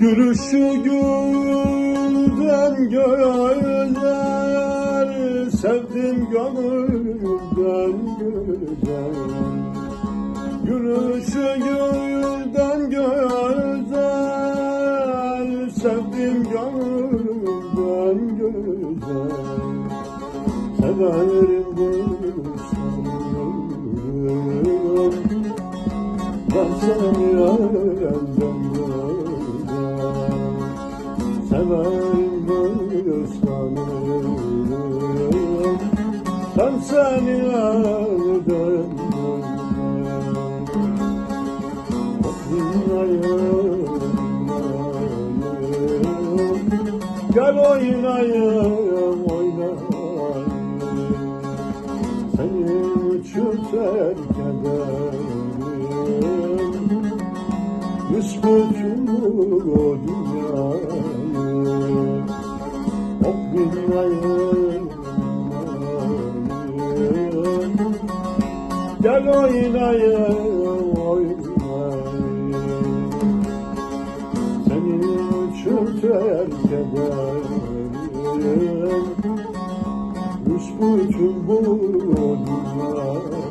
Yürüyüşü gülden güzel Sevdim gönülden güzel. Yürüyüşü gülden güzel Sevdim gönülden güzel. Severim dostlarım Ben seni elden Seni elden Gel oynayalım oynayalım Seni ederim Büsbütün bu Gel oynayalım oynayalım Seni için terk ederim Büsbütün bu dünyayı